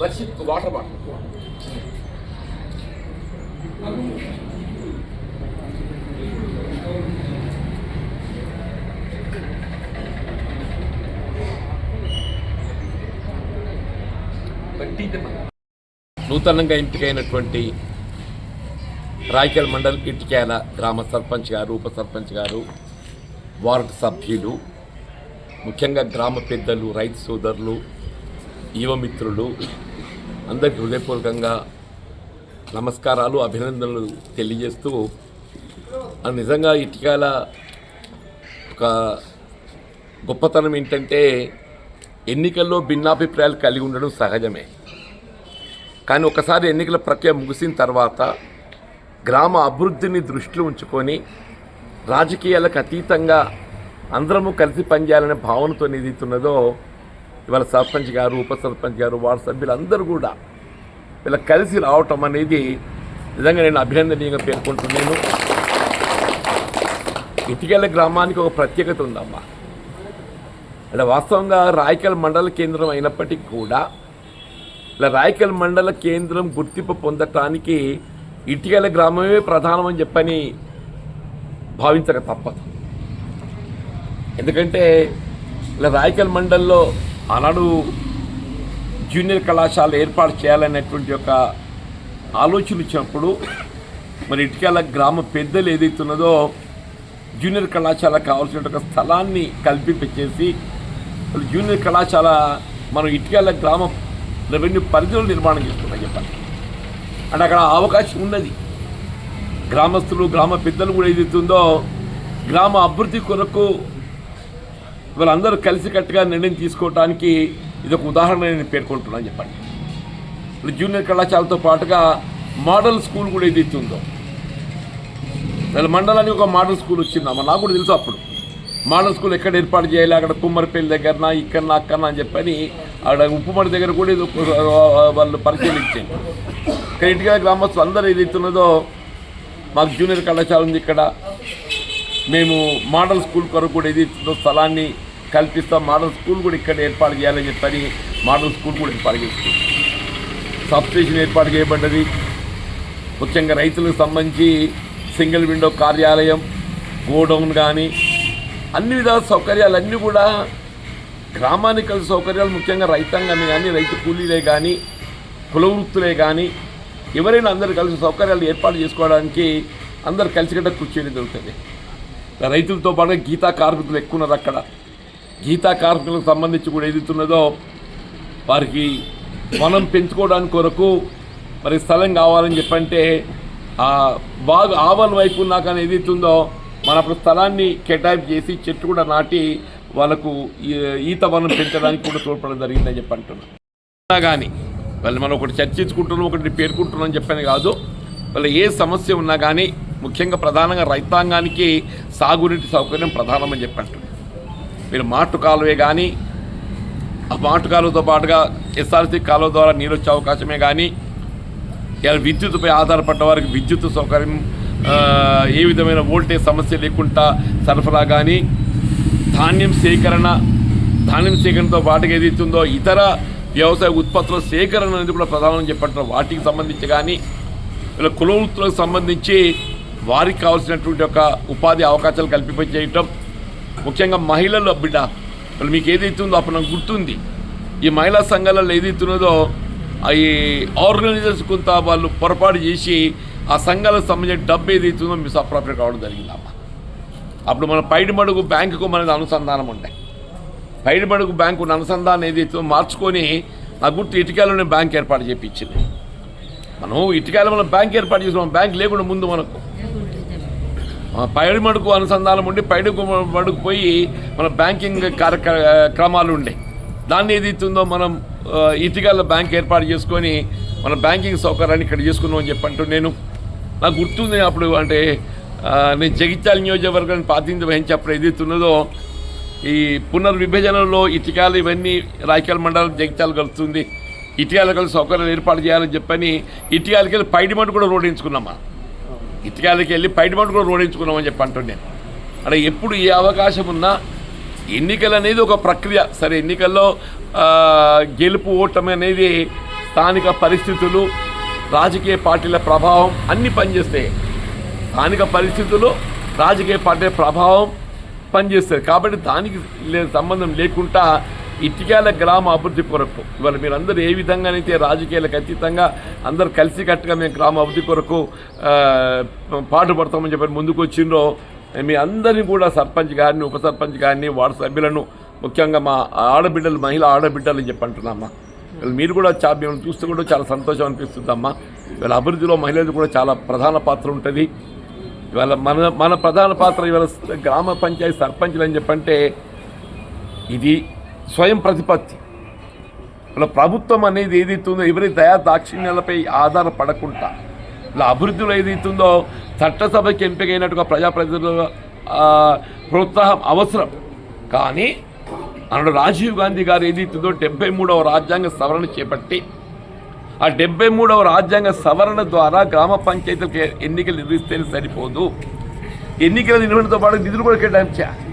Varshith water bottle. నూతనంగా ఎంపికైనటువంటి రాయకల్ మండల్ ఇటికేల గ్రామ సర్పంచ్ గారు ఉప సర్పంచ్ గారు వార్డు సభ్యులు ముఖ్యంగా గ్రామ పెద్దలు రైతు సోదరులు యువమిత్రులు అందరికీ హృదయపూర్వకంగా నమస్కారాలు అభినందనలు తెలియజేస్తూ నిజంగా ఇటికాల ఒక గొప్పతనం ఏంటంటే ఎన్నికల్లో భిన్నాభిప్రాయాలు కలిగి ఉండడం సహజమే. కానీ ఒకసారి ఎన్నికల ప్రక్రియ ముగిసిన తర్వాత గ్రామ అభివృద్ధిని దృష్టిలో ఉంచుకొని రాజకీయాలకు అతీతంగా అందరము కలిసి పనిచేయాలనే భావనతో ఏదైతున్నదో ఇవాళ సర్పంచ్ గారు ఉప సర్పంచ్ గారు వార్డు సభ్యులు అందరూ కూడా ఇలా కలిసి రావటం అనేది నిజంగా నేను అభినందనీయంగా పేర్కొంటున్నాను. ఇటుకెళ్ళ గ్రామానికి ఒక ప్రత్యేకత ఉందమ్మా. అంటే వాస్తవంగా రాయకల్ మండల కేంద్రం అయినప్పటికీ కూడా ఇలా రాయకల్ మండల కేంద్రం గుర్తింపు పొందటానికి ఇటుకల గ్రామమే ప్రధానమని చెప్పని భావించక తప్పదు. ఎందుకంటే ఇలా రాయకల్ మండల్లో ఆనాడు జూనియర్ కళాశాల ఏర్పాటు చేయాలనేటువంటి ఒక ఆలోచన ఇచ్చినప్పుడు మరి ఇటుకల గ్రామ పెద్దలు ఏదైతున్నదో జూనియర్ కళాశాల కావాల్సిన ఒక స్థలాన్ని కల్పింపచేసి జూనియర్ కళాశాల మనం ఇటుకల గ్రామ రెవెన్యూ పరిధిలో నిర్మాణం చేసుకున్నాం చెప్పాలి అంటే అక్కడ అవకాశం ఉన్నది. గ్రామస్తులు గ్రామ పెద్దలు కూడా ఏదైతుందో గ్రామ అభివృద్ధి కొరకు వీళ్ళందరూ కలిసికట్టుగా నిర్ణయం తీసుకోవడానికి ఇది ఒక ఉదాహరణ నేను పేర్కొంటున్నాను చెప్పండి. ఇప్పుడు జూనియర్ కళాశాలతో పాటుగా మోడల్ స్కూల్ కూడా ఏది ఉందో వీళ్ళ మండలానికి ఒక మోడల్ స్కూల్ వచ్చిందమ్మా నాకు కూడా తెలుసు అప్పుడు. మోడల్ స్కూల్ ఎక్కడ ఏర్పాటు చేయాలి అక్కడ కుమ్మరిపల్లి దగ్గరన ఇక్కడ అక్కడన అని చెప్పని అక్కడ ఉప్పుమడి దగ్గర కూడా ఇది వాళ్ళు పరిశీలించారు ఇక్కడ ఇంటికి గ్రామస్తులు అందరూ ఏదైతే ఉన్నదో మాకు జూనియర్ కళాశాల ఉంది ఇక్కడ. మేము మోడల్ స్కూల్ కొరకు కూడా ఏది ఇస్తుందో స్థలాన్ని కల్పిస్తాం. మోడల్ స్కూల్ కూడా ఇక్కడ ఏర్పాటు చేయాలని చెప్పని మోడల్ స్కూల్ కూడా ఏర్పాటు చేస్తుంది. సబ్ స్టేషన్ ఏర్పాటు చేయబడ్డది. ముఖ్యంగా రైతులకు సంబంధించి సింగిల్ విండో కార్యాలయం గోడౌన్ కానీ అన్ని విధాల సౌకర్యాలన్నీ కూడా గ్రామానికి కలిసి సౌకర్యాలు ముఖ్యంగా రైతాంగాన్ని కానీ రైతు కూలీలే కానీ కుల వృత్తులే కానీ ఎవరైనా అందరు కలిసి సౌకర్యాలు ఏర్పాటు చేసుకోవడానికి అందరు కలిసికట్ట కృషి చేయడం జరుగుతుంది. రైతులతో పాటు గీతా కార్మికులు ఎక్కువ ఉన్నారు అక్కడ. గీతా కార్మికులకు సంబంధించి కూడా ఏదైతున్నదో వారికి వనం పెంచుకోవడానికి కొరకు మరి స్థలం కావాలని చెప్పంటే ఆ బాగు ఆవల వైపు ఉన్నాక ఏదైతుందో మన అప్పుడు స్థలాన్ని కేటాయింపు చేసి చెట్టు కూడా నాటి వాళ్ళకు ఈ- ఈత వనం పెంచడానికి కూడా తోడ్పడడం జరిగిందని చెప్పి అంటున్నాను కానీ వాళ్ళు మనం ఒకటి చర్చించుకుంటున్నాం ఒకటి పేర్కొంటున్నాం చెప్పని కాదు. వాళ్ళు ఏ సమస్య ఉన్నా కానీ ముఖ్యంగా ప్రధానంగా రైతాంగానికి సాగునీటి సౌకర్యం ప్రధానమని చెప్పి మీరు మాటు కాలువే కానీ ఆ మాటు కాలువతో పాటుగా ఎస్ఆర్సీ కాలువ ద్వారా నీరు వచ్చే అవకాశమే కానీ ఇలా విద్యుత్పై ఆధారపడ్డ వారికి విద్యుత్ సౌకర్యం ఏ విధమైన వోల్టేజ్ సమస్య లేకుండా సరఫరా కానీ ధాన్యం సేకరణ ధాన్యం సేకరణతో పాటుగా ఏదైతుందో ఇతర వ్యవసాయ ఉత్పత్తుల సేకరణ అనేది కూడా ప్రధానం చెప్పంటున్నారు వాటికి సంబంధించి కానీ ఇలా కుల వృత్తులకు సంబంధించి వారికి కావాల్సినటువంటి ఒక ఉపాధి అవకాశాలు కల్పింపచేయటం ముఖ్యంగా మహిళల బిడ్డ వాళ్ళు మీకు ఏదైతే ఉందో అప్పుడు నాకు గుర్తుంది. ఈ మహిళా సంఘాలలో ఏదైతే ఉన్నదో ఈ ఆర్గనైజర్స్ కొంత వాళ్ళు పొరపాటు చేసి ఆ సంఘాలకు సంబంధించిన డబ్బు ఏదైతే ఉందో మిస్ అప్రాపరేట్ కావడం జరిగిందమ్మ అప్పుడు మన పైడిమడుగు బ్యాంకుకు మనది అనుసంధానం ఉండే. పైడిమడుగు బ్యాంకు అనుసంధానం ఏదైతే మార్చుకొని నా గుర్తు ఇటుకాయలోనే బ్యాంక్ ఏర్పాటు చేయించింది మనం ఇటుకాయలో మనం బ్యాంక్ ఏర్పాటు చేసాం బ్యాంక్ లేకుండా ముందు మనకు పైడి మడుకు అనుసంధానం ఉండి పైడి మడుకు పోయి మన బ్యాంకింగ్ కార్యక్రమాలు ఉండే. దాన్ని ఏదైతుందో మనం ఇటీగల బ్యాంక్ ఏర్పాటు చేసుకొని మన బ్యాంకింగ్ సౌకర్యాన్ని ఇక్కడ చేసుకున్నాం అని చెప్పంటూ నేను నాకు గుర్తుంది అప్పుడు అంటే నేను జగిత్యాల నియోజకవర్గాన్ని ప్రాతినిధ్యం వహించేప్పుడు ఏదైతున్నదో ఈ పునర్విభజనలో ఇటికాలు ఇవన్నీ రాయకాల మండలం జగిత్యాల కలుస్తుంది ఇటుకాల కలిసి సౌకర్యాలు ఏర్పాటు చేయాలని చెప్పని ఇటుకాలకి వెళ్ళి పైడిమట్టు కూడా రోడించుకున్నామా ఇటుకాలకి వెళ్ళి పైడిమట్టు కూడా రోడించుకున్నామని చెప్పి అంటుండే. అంటే ఎప్పుడు ఏ అవకాశం ఉన్నా ఎన్నికలు అనేది ఒక ప్రక్రియ. సరే ఎన్నికల్లో గెలుపు ఓటమి అనేది స్థానిక పరిస్థితులు రాజకీయ పార్టీల ప్రభావం అన్నీ పనిచేస్తాయి. స్థానిక పరిస్థితులు రాజకీయ పార్టీల ప్రభావం పనిచేస్తాయి. కాబట్టి దానికి సంబంధం లేకుండా ఇటికాల గ్రామ అభివృద్ధి కొరకు. ఇవాళ మీరందరూ ఏ విధంగానైతే రాజకీయాలకు అతీతంగా అందరు కలిసికట్టుగా మేము గ్రామ అభివృద్ధి కొరకు పాటుపడతామని చెప్పి ముందుకు వచ్చిండ్రో మీ అందరినీ కూడా సర్పంచ్ గారిని ఉప సర్పంచ్ గారిని వార్డు సభ్యులను ముఖ్యంగా మా ఆడబిడ్డలు మహిళ ఆడబిడ్డలు అని చెప్పి అంటున్నామ్మా మీరు కూడా చా మేము చూస్తే కూడా చాలా సంతోషం అనిపిస్తుందమ్మా. వీళ్ళ అభివృద్ధిలో మహిళలు కూడా చాలా ప్రధాన పాత్ర ఉంటుంది. ఇవాళ మన మన ప్రధాన పాత్ర ఇవాళ గ్రామ పంచాయతీ సర్పంచ్లు అని చెప్పంటే ఇది స్వయం ప్రతిపత్తి. ఇలా ప్రభుత్వం అనేది ఏదైతుందో ఎవరి దయా దాక్షిణ్యాలపై ఆధారపడకుండా ఇలా అభివృద్ధిలో ఏదైతుందో చట్టసభకి ఎంపికైనట్టుగా ప్రజాప్రతినిధుల ప్రోత్సాహం అవసరం. కానీ అన్నాడు రాజీవ్ గాంధీ గారు ఏదైతుందో డెబ్బై మూడవ రాజ్యాంగ సవరణ చేపట్టి ఆ డెబ్బై మూడవ రాజ్యాంగ సవరణ ద్వారా గ్రామ పంచాయతీలకు ఎన్నికలు నిర్వహిస్తేనే సరిపోదు. ఎన్నికల నిర్వహణతో పాటు నిధులు కూడా కేటాయించాలి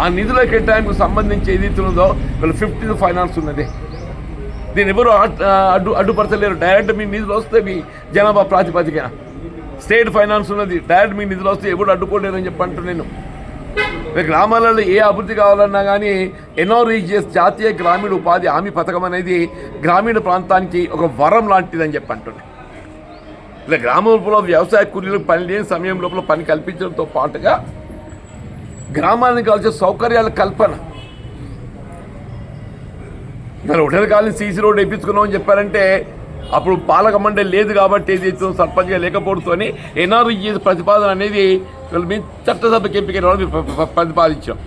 ఆ నిధుల కేటాయింపుకు సంబంధించి ఏదైతే ఉన్నదో వీళ్ళు ఫిఫ్టీన్ ఫైనాన్స్ ఉన్నది. దీని ఎవరు అడ్డు అడ్డుపరచలేరు. డైరెక్ట్ మీ నిధులు వస్తే మీ జనాభా ప్రాతిపదికన. స్టేట్ ఫైనాన్స్ ఉన్నది. డైరెక్ట్ మీ నిధులు వస్తే ఎవరు అడ్డుకోలేరు అని చెప్పి నేను. గ్రామాలలో ఏ అభివృద్ధి కావాలన్నా కానీ ఎన్ఆర్ఈజిఎస్ జాతీయ గ్రామీణ ఉపాధి హామీ పథకం అనేది గ్రామీణ ప్రాంతానికి ఒక వరం లాంటిదని చెప్పి అంటున్నాను ఇలా గ్రామంలో వ్యవసాయ కూలీలకు పని లేని సమయం లోపల పని కల్పించడంతో పాటుగా గ్రామానికి కావాల్సిన సౌకర్యాల కల్పన. మరి ఒకటే కాలని సీసీ రోడ్ వేయించుకున్నామని చెప్పారంటే అప్పుడు పాలక మండలి లేదు కాబట్టి ఏది ఏదైతే సర్పంచ్గా లేకపోవడంతో ఎన్ఆర్ఈ ప్రతిపాదన అనేది వీళ్ళు మేము చట్టసభకి ఎంపిక వాళ్ళు ప్రతిపాదించాం.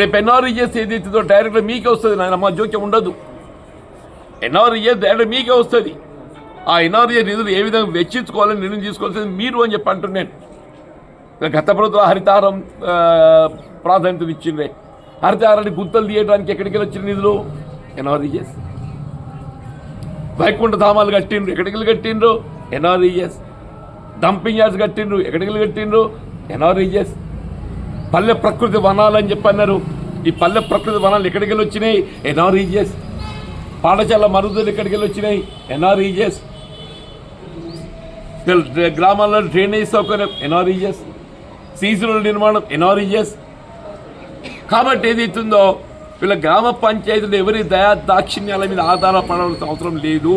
రేపు ఎన్ఆర్ఈఎస్ ఏది ఏదైతుందో డైరెక్ట్గా మీకే వస్తుంది నాయన మా జోక్యం ఉండదు. ఎన్ఆర్ఈఎస్ డైరెక్ట్ మీకే వస్తుంది. ఆ ఎన్ఆర్ఏ నిధులు ఏ విధంగా వెచ్చించుకోవాలని నిర్ణయం తీసుకోవాల్సింది మీరు అని చెప్పి అంటున్నాను. గత ప్రభుత్వం హరితారం ప్రాధాన్యత ఇచ్చిండ్రే. హరితారాన్ని గుంతలు తీయడానికి ఎక్కడికి వెళ్ళి వచ్చిన నిధులు? ఎన్ఆర్ఈఎస్. వైకుంఠ ధామాలు కట్టిండ్రు. ఎక్కడికి వెళ్ళి కట్టిండ్రు? ఎన్ఆర్ఈఎస్. డంపింగ్ యార్డ్స్ కట్టిండ్రు. ఎక్కడికి వెళ్ళి కట్టిండ్రు? ఎన్ఆర్ఈఎస్. పల్లె ప్రకృతి వనాలు అని చెప్పి అన్నారు. ఈ పల్లె ప్రకృతి వనాలు ఎక్కడికి వెళ్ళి వచ్చినాయి? ఎన్ఆర్ఈజెస్ పాఠశాల మరుగుదొడ్లు ఎక్కడికి వెళ్ళి వచ్చినాయి? ఎన్ఆర్ఈజెస్ గ్రామాల్లో డ్రైనేజ్ సౌకర్యం ఎన్ఆర్ఈజెస్ సీసీ రోడ్ల నిర్మాణం ఎన్ఆర్ఈఎస్ కాబట్టి ఏదైతుందో వీళ్ళ గ్రామ పంచాయతీలు ఎవరి దయా దాక్షిణ్యాల మీద ఆధారపడాల్సిన అవసరం లేదు.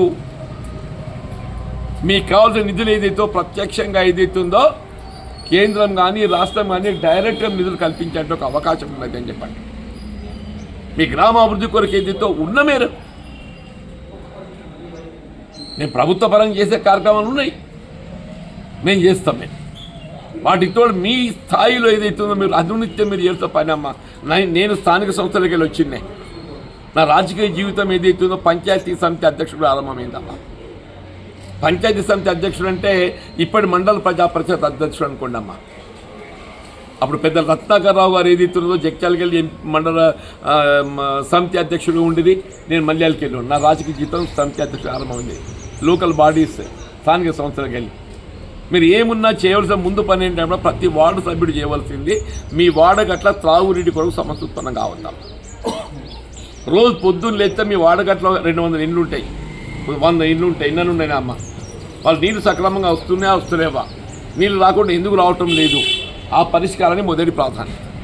మీకు కావాల్సిన నిధులు ఏదైతే ప్రత్యక్షంగా ఏదైతుందో కేంద్రం కానీ రాష్ట్రం కానీ డైరెక్ట్గా నిధులు కల్పించేట ఒక అవకాశం ఉన్నది అని చెప్పండి. మీ గ్రామ అభివృద్ధి కొరకు ఏదైతే ఉన్న మేరకు నేను ప్రభుత్వ పరంగా చేసే కార్యక్రమాలు ఉన్నాయి. మేము చేస్తాం మేము వాటితో మీ స్థాయిలో ఏదైతే ఉందో మీరు అనునిత్యం మీరు చేస్తే పని అమ్మ. నేను స్థానిక సంస్థలకి వెళ్ళి వచ్చిందే నా రాజకీయ జీవితం ఏదైతే ఉందో పంచాయతీ సమితి అధ్యక్షుడు ఆరంభమైందమ్మా పంచాయతీ సమితి అధ్యక్షుడు అంటే ఇప్పటి మండల ప్రజా పరిషత్ అధ్యక్షుడు అనుకోండి అమ్మా. అప్పుడు పెద్ద రత్నాకర్ రావు గారు ఏదైతే ఉందో జగ్చాలకి మండల సమితి అధ్యక్షుడు ఉండేది. నేను మల్యాలకి నా రాజకీయ జీవితం సమితి అధ్యక్షుడు ప్రారంభమైంది లోకల్ బాడీస్ స్థానిక సంస్థలకు వెళ్ళి మీరు ఏమున్నా చేయవలసిన ముందు పని ఏంటంటే ప్రతి వార్డు సభ్యుడు చేయవలసింది మీ వాడగట్ల త్రాగునీటి కొరకు సమస్య ఉత్పన్నం కావద్దాం రోజు పొద్దున్న లేస్తే మీ వాడగట్లో రెండు వందల ఇండ్లు ఉంటాయి. వంద ఇండ్లు ఉంటాయి. ఇన్నలు ఉన్నాయి అమ్మ? వాళ్ళు నీళ్ళు సక్రమంగా వస్తున్నాయా వస్తలేవా? నీళ్ళు రాకుండా ఎందుకు రావటం లేదు? ఆ పరిష్కారాన్ని మొదటి ప్రాధాన్యత.